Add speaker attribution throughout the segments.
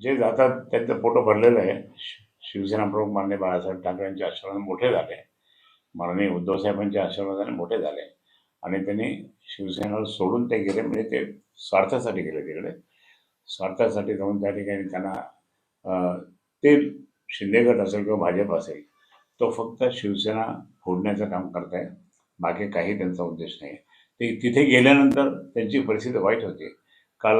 Speaker 1: जे जातात त्यांचं पोटं भरलेलं आहे. शि- शिवसेना प्रमुख माननीय बाळासाहेब ठाकरेंच्या आशीर्वादाने मोठे झाले. माननीय उद्धवसाहेबांच्या आशीर्वादाने मोठे झाले. आणि त्यांनी शिवसेना सोडून ते गेले म्हणजे ते स्वार्थासाठी गेले तिकडे. स्वार्थासाठी जाऊन त्या ठिकाणी त्यांना ते शिंदेगड असेल किंवा भाजप असेल तो फक्त शिवसेना फोडण्याचं काम करताय. बाकी काही त्यांचा उद्देश नाही. ते तिथे गेल्यानंतर त्यांची परिस्थिती वाईट होती. काल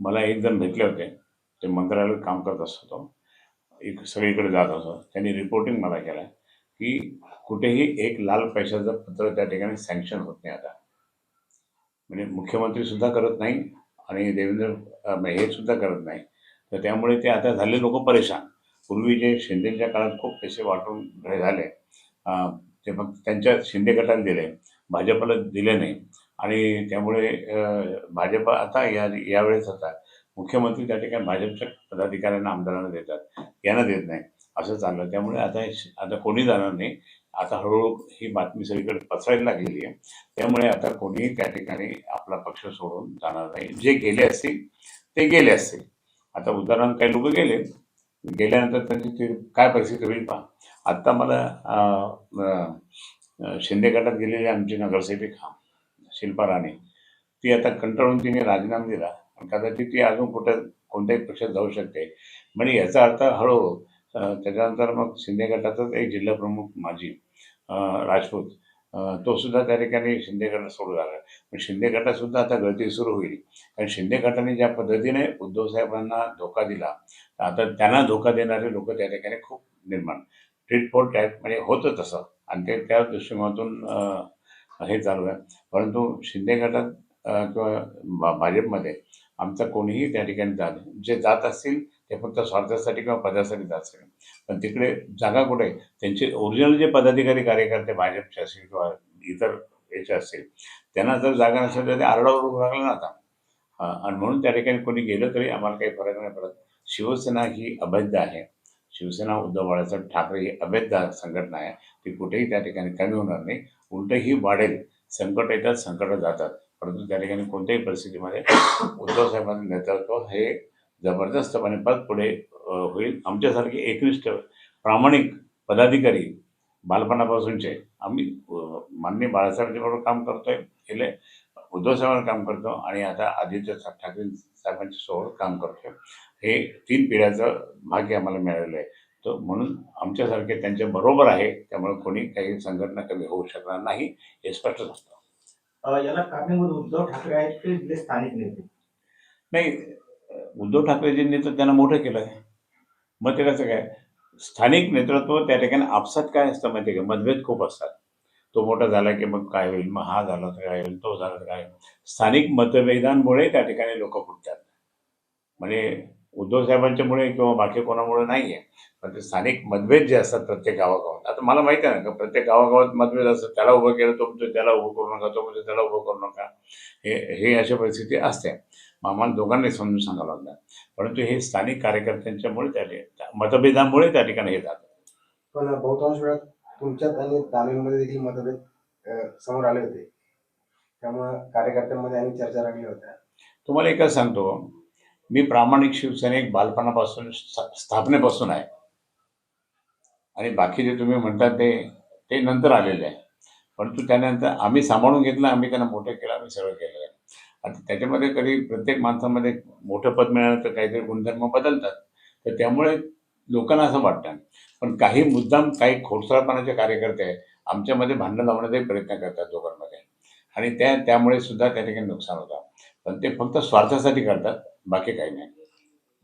Speaker 1: मला एक जण भेटले होते. ते मंत्रालयात काम करत असतो. एक सगळीकडे जात असतो. त्यांनी रिपोर्टिंग मला केलं की कुठेही एक लाल पैशाचं पत्र त्या ठिकाणी सँक्शन होत नाही आता. म्हणजे मुख्यमंत्री सुद्धा करत नाही आणि देवेंद्र हे सुद्धा करत नाही. तर त्यामुळे ते आता झाले लोक परेशान. पूर्वी जे शिंदेच्या काळात खूप पैसे वाटून झाले. ते मग त्यांच्या शिंदे गटाला दिले. भाजपला दिले नाही. आणि त्यामुळे भाजप आता या यावेळेस आता मुख्यमंत्री त्या ठिकाणी भाजपच्या पदाधिकाऱ्यांना आमदारांना देतात. यांना देत नाही. असं चाललं. त्यामुळे आता श- आता कोणी जाणार नाही. आता हळूहळू ही बातमी सगळीकडे पसरायला लागलेली आहे. त्यामुळे आता कोणीही त्या ठिकाणी आपला पक्ष सोडून जाणार नाही. जे गेले असतील ते गेले असतील. आता उदाहरण काही लोक गेले गेल्यानंतर त्यांची ती काय परिस्थिती होईल पहा. आत्ता मला शिंदे गटात गेलेली आमची नगरसेविका शिल्पा राणे. ती आता कंटाळून तिने राजीनामा दिला. कदाचित ती अजून कुठं कोणत्याही पक्षात जाऊ शकते. म्हणजे याचा अर्थ हळूहळू त्याच्यानंतर मग शिंदे गटाचाच एक जिल्हाप्रमुख माजी राजपूत तो सुद्धा त्या ठिकाणी शिंदे गटात सोडू लागला पण शिंदे गटात सुद्धा आता गळती सुरू होईल. कारण शिंदे गटाने ज्या पद्धतीने उद्धवसाहेबांना धोका दिला आता त्यांना धोका देणारे लोक त्या ठिकाणी खूप निर्माण. ट्रीट फॉर टॅट म्हणजे होतं तसं. आणि ते त्या दृष्टिकोनातून हे चालू आहे. परंतु शिंदे गटात किंवा भाजपमध्ये आमचं कोणीही त्या ठिकाणी जात जे जात असतील ते फक्त स्वार्थासाठी किंवा पदासाठी जात असेल पण तिकडे जागा कुठे? त्यांचे ओरिजिनल जे पदाधिकारी कार्यकर्ते भाजपचे असतील किंवा इतर याचे असतील त्यांना जर जागा नसेल तर ते आरडाओरड लागला ना आता. आणि म्हणून त्या ठिकाणी कोणी गेलं तरी आम्हाला काही फरक नाही पडत. शिवसेना ही अभेद्य आहे. शिवसेना उद्धव बाळासाहेब ठाकरे ही अभेद्य संघटना आहे. ती कुठेही त्या ठिकाणी कमी होणार नाही. उलट ही वाढेल. संकट येतात संकट जातात. परंतु त्या ठिकाणी कोणत्याही परिस्थितीमध्ये उद्धव साहेबांचं नेतृत्व हे जबरदस्तपणे परत पुढे होईल. आमच्यासारखे एकनिष्ठ प्रामाणिक पदाधिकारी बालपणापासूनचे आम्ही माननीय बाळासाहेबांच्या बरोबर काम करतोय गेले उद्धव साहेबांवर काम करतो आणि आता आदित्य ठाकरे साहेबांच्या सोबत काम करतोय. हे तीन पिढ्याचं भाग्य आम्हाला मिळालेलं आहे. तर म्हणून आमच्यासारखे त्यांच्या बरोबर आहे त्यामुळे कोणी काही संघटना कमी होऊ शकणार नाही हे स्पष्ट असतं
Speaker 2: याला कारणीभूत उद्धव ठाकरे आहेत ते इथले स्थानिक नेते?
Speaker 1: नाही उद्धव ठाकरेजींनी तर त्यांना मोठं केलं आहे. मग ते कसं काय? स्थानिक नेतृत्व त्या ठिकाणी आपसात काय असतं माहिती आहे का? मतभेद खूप असतात. तो मोठा झाला की मग काय होईल? मग हा झाला तर काय होईल? तो झाला तर काय होईल. स्थानिक मतभेदांमुळे त्या ठिकाणी लोक फुटतात. म्हणजे उद्धव साहेबांच्यामुळे किंवा बाकी कोणामुळे नाही आहे पण ते स्थानिक मतभेद जे असतात प्रत्येक गावागावात आता मला माहिती आहे ना का प्रत्येक गावागावात मतभेद असतात. त्याला उभं केलं तो म्हणतो त्याला उभं करू नका तो म्हणजे त्याला उभं करू नका. हे हे अशी परिस्थिती असते. मग आम्हाला दोघांनी समजून सांगावं लागणार परंतु हे स्थानिक कार्यकर्त्यांच्यामुळे त्या मतभेदामुळे त्या ठिकाणी हे जातं
Speaker 3: पण बहुतांश वेळात तुमच्यात आणि दानवेंमध्ये देखील मतभेद समोर आले होते. त्यामुळं कार्यकर्त्यांमध्ये आणि चर्चा लागल्या होत्या.
Speaker 1: तुम्हाला एकच सांगतो. मी प्रामाणिक शिवसैनिक बालपणापासून स्थापनेपासून आहे. आणि बाकी जे तुम्ही म्हणता ते ते नंतर आलेले आहे. परंतु त्यानंतर आम्ही सांभाळून घेतलं आम्ही त्यांना मोठं केलं आम्ही सगळं केलेलं आहे. आता त्याच्यामध्ये कधी प्रत्येक माणसामध्ये मोठं पद मिळालं तर काहीतरी गुणधर्म बदलतात. तर त्यामुळे लोकांना असं वाटतं. पण काही मुद्दाम काही खोडसाळपणाचे कार्यकर्ते आहेत आमच्यामध्ये भांडणं लावण्याचाही प्रयत्न करतात दोघांमध्ये. आणि त्या त्यामुळे सुद्धा त्या ठिकाणी नुकसान होतं. पण ते फक्त स्वार्थासाठी करतात बाकी काही नाही.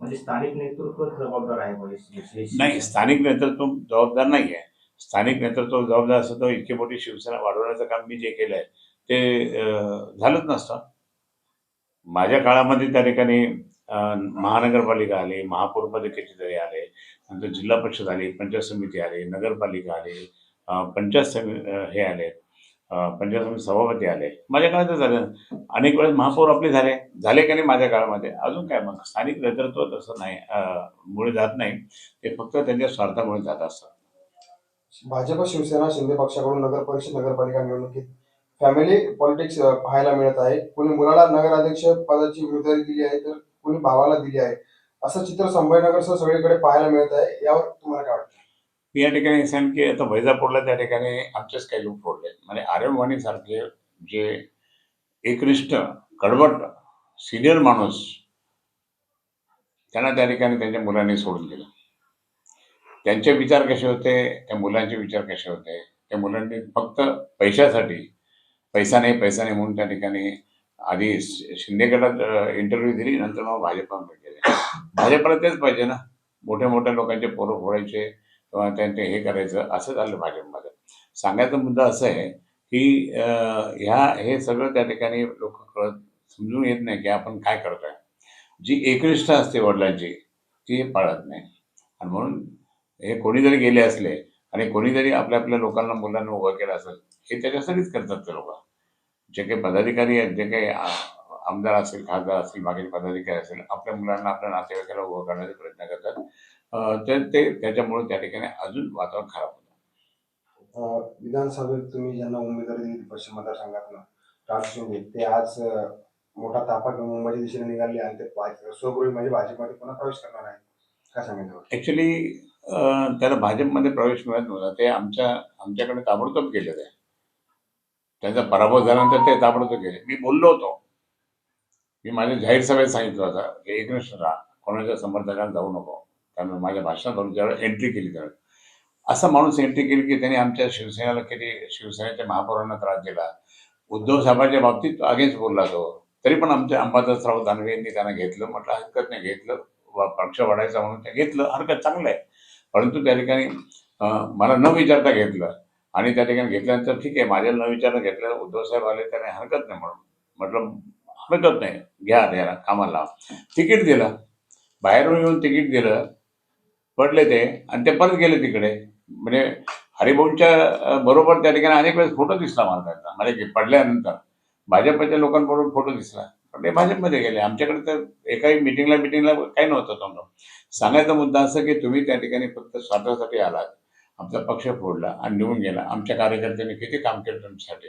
Speaker 2: म्हणजे स्थानिक नेतृत्व जबाबदार आहे म्हणजे
Speaker 1: नाही स्थानिक नेतृत्व जबाबदार नाही आहे. स्थानिक नेतृत्व जबाबदार असतं तर इतकी मोठी शिवसेना वाढवण्याचं काम मी जे केलं आहे ते झालंच नसतं. माझ्या काळामध्ये त्या ठिकाणी महानगरपालिका आली महापौरपद कितीतरी आले नंतर जिल्हा परिषद आली पंचायत समिती आली नगरपालिका आली पंचायत समि अं, हे आले. पंचायत समिती सभापती आले माझ्या काळात झालं. अनेक वेळेस महापौर आपले झाले. झाले का नाही माझ्या काळामध्ये? अजून काय? मग स्थानिक नेतृत्व तसं नाही. मुळे जात नाही. ते फक्त त्यांच्या स्वार्थामुळे जात असतात.
Speaker 3: भाजप शिवसेना शिंदे पक्षाकडून नगर परिषद नगरपालिका निवडणुकीत फॅमिली पॉलिटिक्स पाहायला मिळत आहे. कोणी मुलाला नगराध्यक्ष पदाची उमेदवारी दिली आहे तर कोणी भावाला दिली आहे. असं चित्र संभाजीनगरसह सगळीकडे पाहायला मिळत आहे. यावर तुम्हाला काय वाटतं?
Speaker 1: या ठिकाणी सांग की आता वैजापूरला त्या ठिकाणी आमचेच काही लोक फोडले म्हणजे आर्यन सारखे जे एकनिष्ठ कडवट सिनियर माणूस त्यांना त्या ठिकाणी त्यांच्या मुलांनी सोडून दिलं. त्यांचे विचार कसे होते? त्या मुलांचे विचार कसे होते? त्या मुलांनी फक्त पैशासाठी पैसा नाही पैसा नाही म्हणून त्या ठिकाणी आधी शिंदेगडात शिंदे गटात इंटरव्ह्यू दिली नंतर मग भाजपा गेले. भाजपला तेच पाहिजे ना. मोठ्या मोठ्या लोकांचे पोरं फोडायचे किंवा त्यांचे हे करायचं असं झालं भाजपमध्ये सांगायचा मुद्दा असं आहे की ह्या हे सगळं त्या ठिकाणी लोक कळत समजून येत नाही की आपण काय करतोय. जी एकनिष्ठा असते वडिलांची ती हे पाळत नाही. आणि म्हणून हे कोणी जरी गेले असले आणि कोणी जरी आपल्या आपल्या लोकांना मुलांना उभं केलं असेल हे त्याच्यासाठीच करतात ते लोक. जे काही पदाधिकारी आहेत जे काही आमदार असेल खासदार असतील बाकीचे पदाधिकारी असेल आपल्या मुलांना आपल्या नातेवाईकाला उभं करण्याचा प्रयत्न करतात. अं, ते ते त्याच्यामुळे त्या ठिकाणी अजून वातावरण खराब होतं.
Speaker 3: अं, विधानसभेत तुम्ही ज्यांना उमेदवारी दिली पश्चिम मतदारसंघातनं राज शिंदे ते आज मोठा ताफा घेऊन मुंबईच्या दिशेने निघाले आणि ते स्वगृही म्हणजे भाजपमध्ये पुन्हा प्रवेश करणार आहे काय सांगायचं
Speaker 1: ॲक्च्युली त्याला भाजपमध्ये प्रवेश मिळत नव्हता. ते आमच्या आमच्याकडे ताबडतोब गेले ते त्यांचा पराभव झाल्यानंतर ते ताबडतोब गेले. मी बोललो होतो. मी माझ्या जाहीर सभेत सांगितलं होतं की एकनिष्ठ राहा. कोणाच्या समर्थकाला जाऊ नको. कारण माझ्या भाषणात ज्यावेळेस एंट्री केली त्यावेळेस असा माणूस एंट्री केली की त्यांनी आमच्या शिवसेनेला केली शिवसेनेच्या महापौरांना त्रास दिला. उद्धव साहेबांच्या बाबतीत अगेन्स्ट बोलला तो. तरी पण आमच्या अंबादासराव दानवे यांनी त्यांना घेतलं म्हटलं हरकत नाही घेतलं. पक्ष वाढायचा म्हणून ते घेतलं. हरकत चांगलं आहे. परंतु त्या ठिकाणी मला न विचारता घेतलं. आणि त्या ठिकाणी घेतल्यानंतर ठीक आहे माझ्याला न विचारता घेतलं. उद्धव साहेब आले त्याने हरकत नाही म्हणून. म्हटलं हरकत नाही. घ्या त्याला कामाला तिकीट दिलं. बाहेरून येऊन तिकीट दिलं. पडले ते आणि ते परत गेले तिकडे. म्हणजे हरिभाऊंच्या बरोबर त्या ठिकाणी अनेक वेळेस फोटो दिसला मला त्यांचा. म्हणजे पडल्यानंतर. भाजपच्या लोकांबरोबर फोटो दिसला. पण ते भाजपमध्ये गेले. आमच्याकडे तर एकाही मिटिंगला मिटिंगला काही नव्हतं तोंड सांगायचा मुद्दा असं की तुम्ही त्या ठिकाणी फक्त स्वार्थासाठी आलात. आमचा पक्ष फोडला आणि निघून गेला. आमच्या कार्यकर्त्यांनी किती काम केलं तुमच्यासाठी?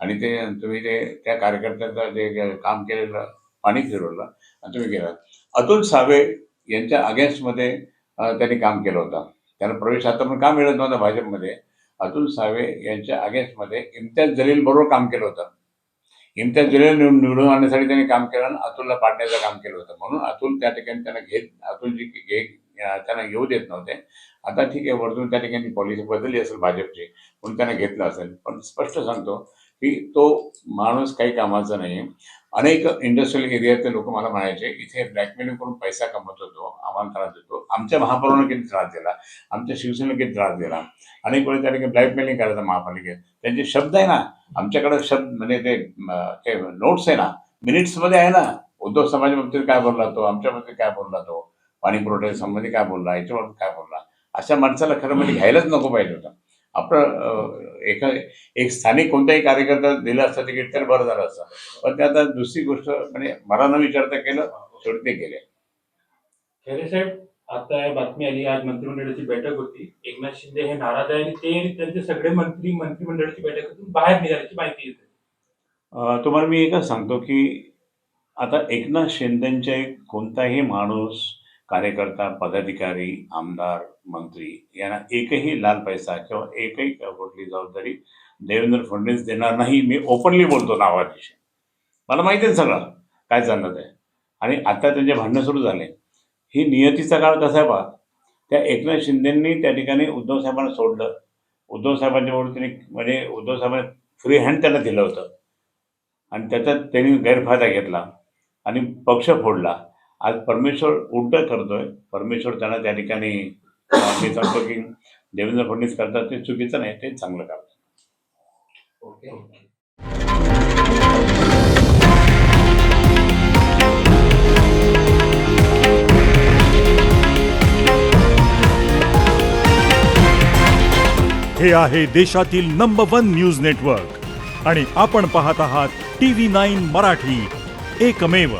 Speaker 1: आणि ते तुम्ही ते त्या कार्यकर्त्यांचं जे काम केलेलं पाणी फिरवलं आणि तुम्ही गेलात. अतुल सावे यांच्या अगेन्स्टमध्ये त्यांनी काम केलं होतं. त्यांना प्रवेश आता पण का मिळत नव्हता भाजपमध्ये? अतुल सावे यांच्या अगेन्स्टमध्ये इम्तियाज जलील बरोबर काम केलं होतं. इम्तियाज जलील निवडून आणण्यासाठी त्यांनी काम केलं आणि अतुलला पाडण्याचं काम केलं होतं. म्हणून अतुल त्या ठिकाणी त्यांना घेत अतुलजी घे त्यांना येऊ देत नव्हते. आता ठीक आहे वरतून त्या ठिकाणी पॉलिसी बदलली असेल भाजपची म्हणून त्यांना घेतलं असेल. पण स्पष्ट सांगतो की तो माणूस काही कामाचा नाही. अनेक इंडस्ट्रियल एरियातले लोक मला म्हणायचे इथे ब्लॅकमेलिंग करून पैसा कमवत होतो आम्हाला त्रास देतो. आमच्या महापौरांना किती त्रास दिला? आमच्या शिवसेनेला किती त्रास दिला? अनेक वेळेस त्या ठिकाणी ब्लॅकमेलिंग करायचं महापालिकेत. त्यांचे शब्द आहे ना आमच्याकडे शब्द म्हणजे ते ते नोट्स आहे ना मिनिट्समध्ये आहे ना. उद्धव समाज बाबतीत काय बोलला तो? आमच्या बाबतीत काय बोलला तो? पाणी पुरवठ्या संबंधी काय बोलला? याच्यावर काय बोलला? अशा माणसाला खरं म्हणजे घ्यायलाच नको पाहिजे होतं. आपलं एका एक स्थानिक कोणत्याही कार्यकर्ता दिलं असतं तिकीट तर बरं झालं असतं. पण ते आता दुसरी गोष्ट म्हणजे मला न विचारता केलं शेवटी ते गेले.
Speaker 4: खैरे साहेब आता बातमी आली आज मंत्रिमंडळाची बैठक होती. एकनाथ शिंदे हे नाराज आहे आणि ते त्यांचे सगळे मंत्री मंत्रिमंडळाची बैठकीतून बाहेर निघाल्याची माहिती येते.
Speaker 1: तुम्हाला मी एकच सांगतो की आता एकनाथ शिंदेचे कोणताही माणूस कार्यकर्ता पदाधिकारी आमदार मंत्री यांना एकही लाल पैसा किंवा एकही कुठली जबाबदारी देवेंद्र फडणवीस देणार नाही. मी ओपनली बोलतो नावाविषयी. मला माहिती आहे सगळं. काय चाललं ते? आणि आता त्यांचे भांडणं सुरू झाले. ही नियतीचा काळ कसा आहे पहा. त्या एकनाथ शिंदेंनी त्या ठिकाणी उद्धव साहेबांना सोडलं. उद्धव साहेबांच्या त्यांनी म्हणजे उद्धव साहेबांनी फ्री हँड त्यांना दिलं होतं. आणि त्याच्यात त्यांनी गैरफायदा घेतला. आणि पक्ष फोडला. आज परमेश्वर उलट करतोय. परमेश्वर त्यांना त्या ठिकाणी मी सांगतो की देवेंद्र फडणवीस करतात ते चुकीचं नाही ते चांगलं करतात.
Speaker 3: ओके.
Speaker 5: हे आहे देशातील नंबर वन न्यूज नेटवर्क आणि आपण पाहत आहात टी व्ही नाईन मराठी. एकमेव.